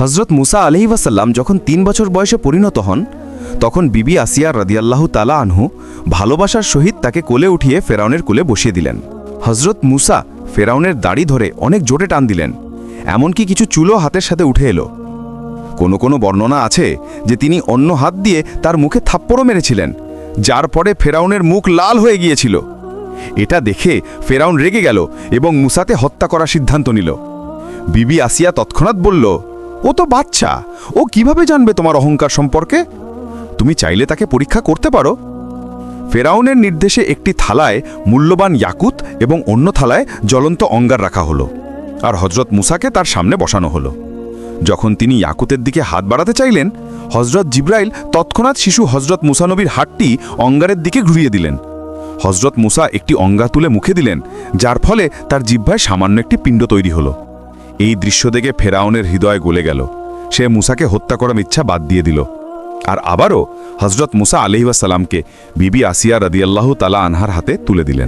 হজরত মুসা আলহিবাসাল্লাম যখন তিন বছর বয়সে পরিণত হন, তখন বিবি আসিয়া রাদিয়াল্লাহু তালা আনহু ভালোবাসার সহিত তাকে কোলে উঠিয়ে ফেরাউনের কোলে বসিয়ে দিলেন। হজরত মুসা ফেরাউনের দাড়ি ধরে অনেক জোরে টান দিলেন, এমনকি কিছু চুলো হাতের সাথে উঠে এলো। কোনো কোনো বর্ণনা আছে যে তিনি অন্য হাত দিয়ে তার মুখে থাপ্পড়ও মেরেছিলেন, যার পরে ফেরাউনের মুখ লাল হয়ে গিয়েছিল। এটা দেখে ফেরাউন রেগে গেল এবং মুসাতে হত্যা করার সিদ্ধান্ত নিল। বিবি আসিয়া তৎক্ষণাৎ বলল ও তো বাচ্চা। ও কীভাবে জানবে তোমার অহংকার সম্পর্কে? তুমি চাইলে তাকে পরীক্ষা করতে পারো। ফেরাউনের নির্দেশে একটি থালায় মূল্যবান ইয়াকুত এবং অন্য থালায় জ্বলন্ত অঙ্গার রাখা হলো, আর হজরত মুসাকে তার সামনে বসানো হলো। যখন তিনি ইয়াকুতের দিকে হাত বাড়াতে চাইলেন হজরত জিব্রাইল তৎক্ষণাৎ শিশু হজরত মুসানবীর হাতটি অঙ্গারের দিকে ঘুরিয়ে দিলেন। হজরত মুসা একটি অঙ্গা তুলে মুখে দিলেন, যার ফলে তার জিহ্বায় সামান্য একটি পিণ্ড তৈরি হলো। এই দৃশ্য দেখে ফেরাউনের হৃদয় গলে গেল। সে মুসাকে হত্যা করার ইচ্ছা বাদ দিয়ে দিল। আর আবারও হজরত মুসা আলহিবাসাল্লামকে বিবি আসিয়া রাদিয়াল্লাহ তালা আনহার হাতে তুলে দিলেন।